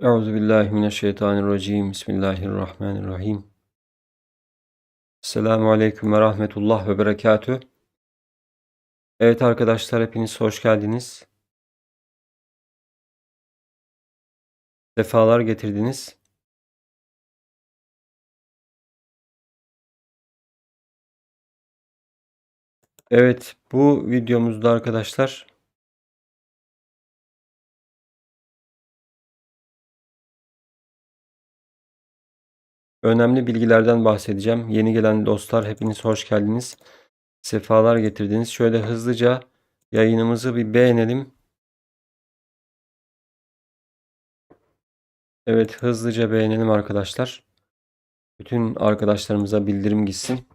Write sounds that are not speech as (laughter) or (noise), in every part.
Euzu billahi mineşşeytanirracim. Bismillahirrahmanirrahim. Selamun aleyküm ve rahmetullah ve berekatüh. Evet arkadaşlar hepiniz hoş geldiniz. Sefalar getirdiniz. Evet bu videomuzda arkadaşlar önemli bilgilerden bahsedeceğim. Yeni gelen dostlar hepiniz hoş geldiniz. Sefalar getirdiniz. Şöyle hızlıca yayınımızı bir beğenelim. Evet hızlıca beğenelim arkadaşlar. Bütün arkadaşlarımıza bildirim gitsin.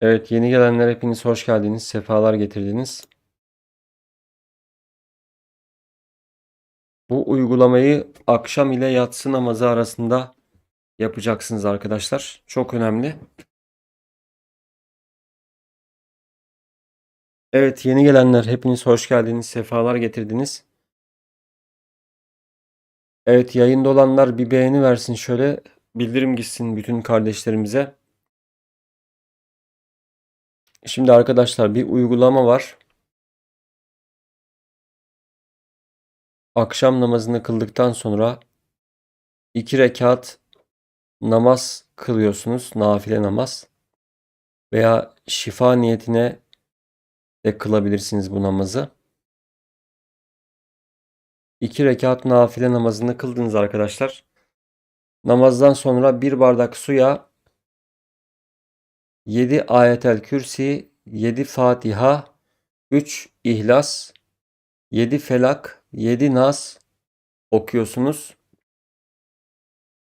Evet yeni gelenler hepiniz hoş geldiniz. Sefalar getirdiniz. Bu uygulamayı akşam ile yatsı namazı arasında yapacaksınız arkadaşlar. Çok önemli. Evet yeni gelenler hepiniz hoş geldiniz. Sefalar getirdiniz. Evet yayında olanlar bir beğeni versin şöyle. Bildirim gitsin bütün kardeşlerimize. Şimdi arkadaşlar bir uygulama var. Akşam namazını kıldıktan sonra iki rekat namaz kılıyorsunuz. Nafile namaz. Veya şifa niyetine de kılabilirsiniz bu namazı. İki rekat nafile namazını kıldınız arkadaşlar. Namazdan sonra bir bardak suya 7 ayetel kürsi, 7 Fatiha, 3 İhlas, 7 Felak, 7 Nas okuyorsunuz.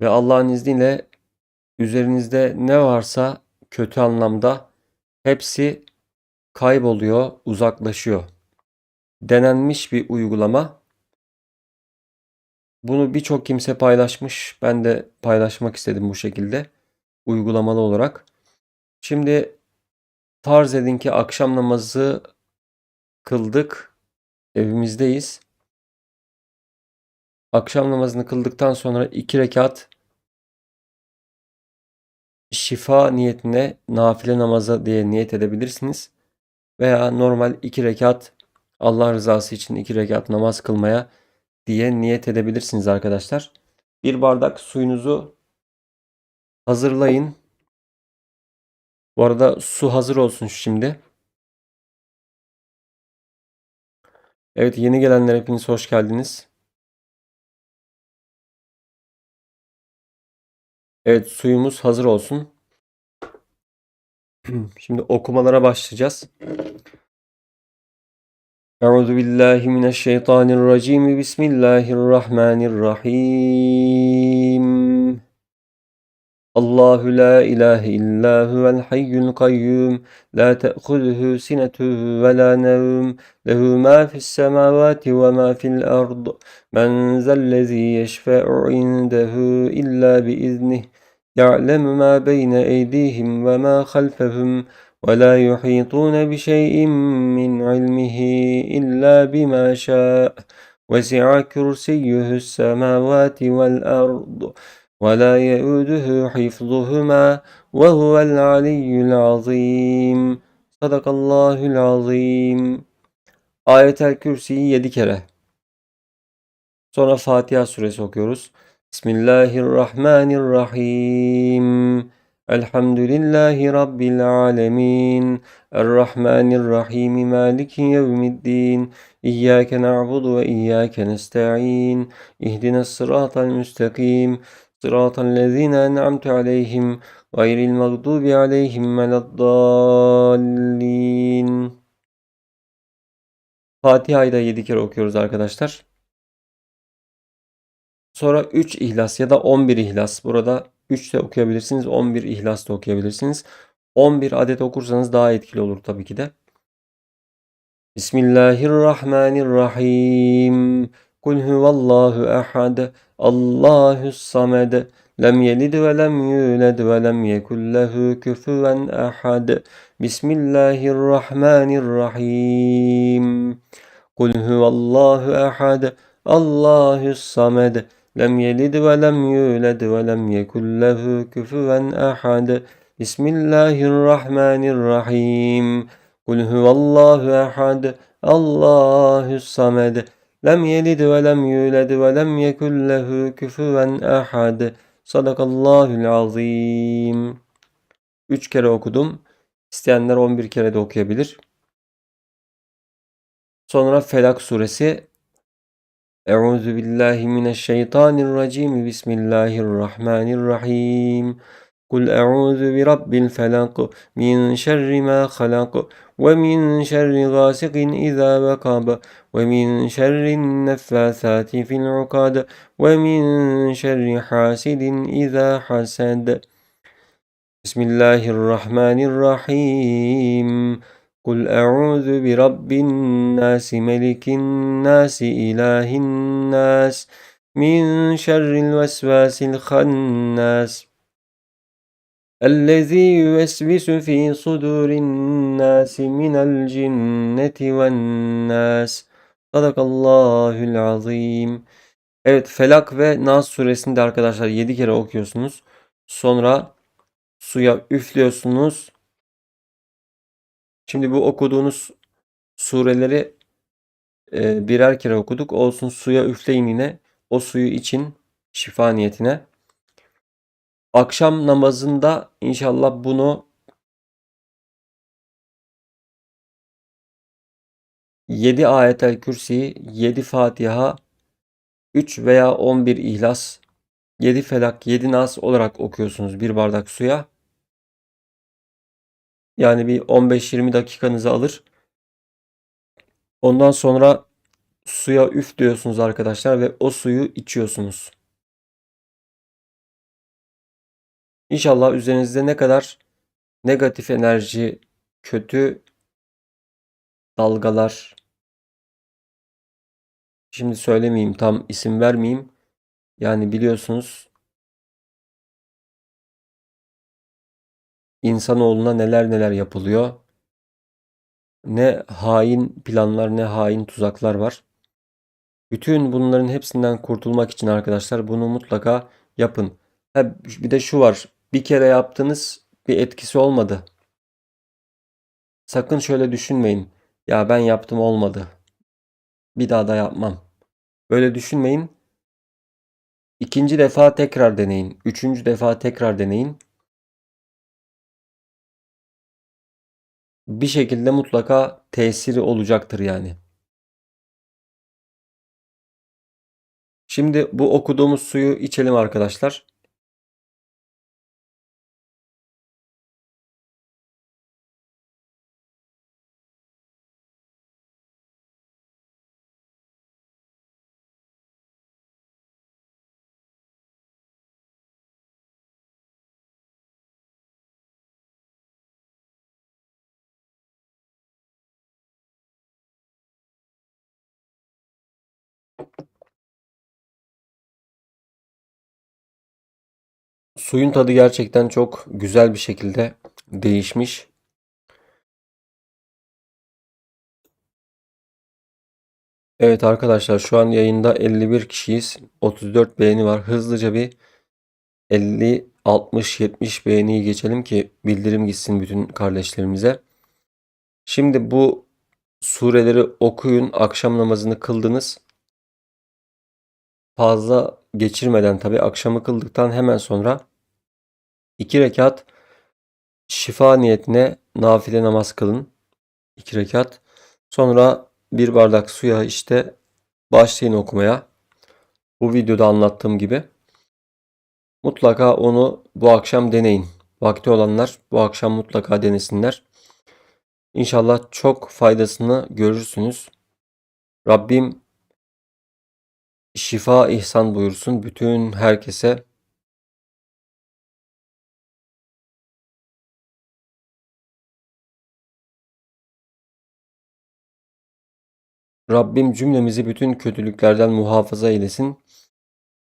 Ve Allah'ın izniyle üzerinizde ne varsa kötü anlamda hepsi kayboluyor, uzaklaşıyor. Denenmiş bir uygulama. Bunu birçok kimse paylaşmış. Ben de paylaşmak istedim bu şekilde uygulamalı olarak. Şimdi farz edin ki akşam namazı kıldık. Evimizdeyiz. Akşam namazını kıldıktan sonra iki rekat şifa niyetine nafile namaza diye niyet edebilirsiniz. Veya normal iki rekat Allah rızası için iki rekat namaz kılmaya diye niyet edebilirsiniz arkadaşlar. Bir bardak suyunuzu hazırlayın. Bu arada su hazır olsun şimdi. Evet yeni gelenler hepiniz hoş geldiniz. Evet suyumuz hazır olsun. (clears throat) Şimdi okumalara başlayacağız. Euzu billahi mineşşeytanirracim. Bismillahirrahmanirrahim. Allahu la ilahe illa huvel hayyul kayyum la ta'khudhuhu sinetun ve la nevm lehu ma fis semavati ve ma fil ard men zellezî yeşfe'u indehu illa bi iznih ya'lemu ma beyne eydihim ve ma halfehum ولا يحيطون بشيء من علمه إلا بما شاء وسع كرسيه السماوات والأرض ولا يؤوده حفظهما وهو العلي العظيم Sadakallahul azim. Ayetel Kürsi'yi 7 kere. Sonra Fatiha suresi okuyoruz. Bismillahirrahmanirrahim. Elhamdülillahi Rabbil alemin. Errahmanirrahim. Maliki yevmiddin. İyyâke na'budu ve iyyâke nesta'in. İhdina sıratal müstakim. Sıratal lezîne en'amte aleyhim. Gayril mağdubi aleyhim veleddallin. Fatiha'yı da 7 kere okuyoruz arkadaşlar. Sonra 3 ihlas ya da 11 ihlas. Burada 3 de okuyabilirsiniz. 11 ihlas da okuyabilirsiniz. 11 adet okursanız daha etkili olur tabii ki de. Bismillahirrahmanirrahim. Kul huvallahu ehad. Allahus samed. Lem yelid ve lem yulad ve lem yekul lehu kufuven ehad. Bismillahirrahmanirrahim. Kul huvallahu ehad. Allahus samed. لم يلد ولم يولد ولم يكن له كفوا أحد بسم الله الرحمن الرحيم قل هو الله أحد الله الصمد لم يلد ولم يولد ولم يكن له كفوا أحد Sadakallahül azim. Üç kere okudum. İsteyenler 11 kere de okuyabilir. Sonra Felak suresi. Euzu billahi mineşşeytanirracim. Bismillahirrahmanirrahim. Kul euzu bi rabbil felak min şerri ma halak ve min şerri gasikin iza vakab ve min şerrin neffasati fil ukad ve min şerri hasidin iza hasad. Bismillahirrahmanirrahim. Kul euzu bi rabbin nas, melikin nas, ilahin nas, min şerril vesvasil hannas. الذي يوسوس في صدور الناس من الجنة والناس Sadakallahül azim. Evet Felak ve Nas suresinde arkadaşlar 7 kere okuyorsunuz. Sonra suya üflüyorsunuz. Şimdi bu okuduğunuz sureleri e, birer kere okuduk. Olsun suya üfleyin yine. O suyu için şifa niyetine. Akşam namazında inşallah bunu 7 ayetel kürsi, 7 Fatiha, 3 veya 11 İhlas, 7 Felak, 7 Nas olarak okuyorsunuz bir bardak suya. Yani bir 15-20 dakikanızı alır. Ondan sonra suya üf diyorsunuz arkadaşlar ve o suyu içiyorsunuz. İnşallah üzerinizde ne kadar negatif enerji, kötü dalgalar, şimdi söylemeyeyim, tam isim vermeyeyim. Yani biliyorsunuz insanoğluna neler neler yapılıyor. Ne hain planlar, ne hain tuzaklar var. Bütün bunların hepsinden kurtulmak için arkadaşlar bunu mutlaka yapın. Ha, bir de şu var. Bir kere yaptınız bir etkisi olmadı. Sakın şöyle düşünmeyin. Ya ben yaptım olmadı. Bir daha da yapmam. Böyle düşünmeyin. İkinci defa tekrar deneyin. Üçüncü defa tekrar deneyin. Bir şekilde mutlaka tesiri olacaktır yani. Şimdi bu okuduğumuz suyu içelim arkadaşlar. Suyun tadı gerçekten çok güzel bir şekilde değişmiş. Evet arkadaşlar şu an yayında 51 kişiyiz. 34 beğeni var. Hızlıca bir 50, 60, 70 beğeniyi geçelim ki bildirim gitsin bütün kardeşlerimize. Şimdi bu sureleri okuyun. Akşam namazını kıldınız. Fazla geçirmeden tabi akşamı kıldıktan hemen sonra 2 rekat şifa niyetine nafile namaz kılın. 2 rekat. Sonra bir bardak suya işte başlayın okumaya. Bu videoda anlattığım gibi. Mutlaka onu bu akşam deneyin. Vakti olanlar bu akşam mutlaka denesinler. İnşallah çok faydasını görürsünüz. Rabbim şifa ihsan buyursun bütün herkese. Rabbim cümlemizi bütün kötülüklerden muhafaza eylesin.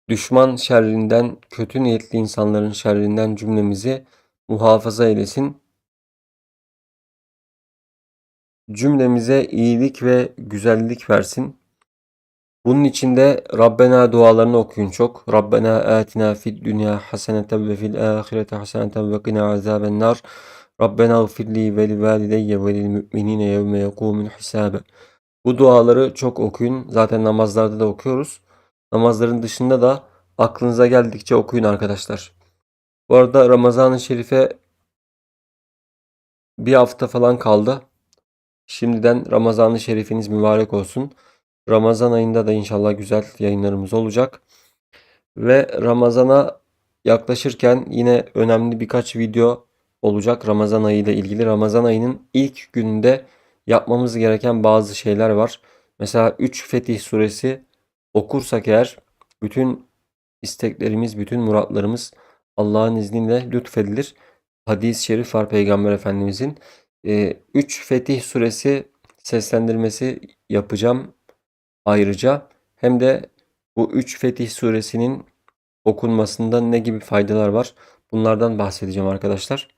düşman şerrinden, kötü niyetli insanların şerrinden cümlemizi muhafaza eylesin. Cümlemize iyilik ve güzellik versin. Bunun için de Rabbena dualarını okuyun çok. Rabbena atina fid dünya haseneten ve fil ahirete haseneten ve qina azaben nar. Rabbena gfirli ve li valideyye ve lil müminine yevme yekumul hisabe. Bu duaları çok okuyun. Zaten namazlarda da okuyoruz. Namazların dışında da aklınıza geldikçe okuyun arkadaşlar. Bu arada Ramazan-ı Şerif'e bir hafta falan kaldı. Şimdiden Ramazan-ı Şerifiniz mübarek olsun. Ramazan ayında da inşallah güzel yayınlarımız olacak. Ve Ramazan'a yaklaşırken yine önemli birkaç video olacak Ramazan ayı ile ilgili. Ramazan ayının ilk gününde yapmamız gereken bazı şeyler var. Mesela 3 Fetih suresi okursak eğer bütün isteklerimiz, bütün muratlarımız Allah'ın izniyle lütfedilir. Hadis-i şerif var Peygamber Efendimizin. 3 Fetih suresi seslendirmesi yapacağım ayrıca. Hem de bu 3 Fetih suresinin okunmasında ne gibi faydalar var? Bunlardan bahsedeceğim arkadaşlar.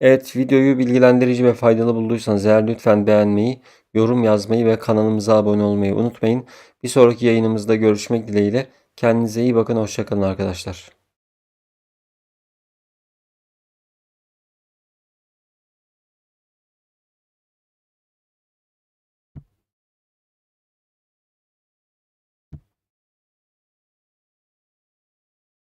Evet videoyu bilgilendirici ve faydalı bulduysanız eğer lütfen beğenmeyi, yorum yazmayı ve kanalımıza abone olmayı unutmayın. Bir sonraki yayınımızda görüşmek dileğiyle. Kendinize iyi bakın. Hoşçakalın arkadaşlar.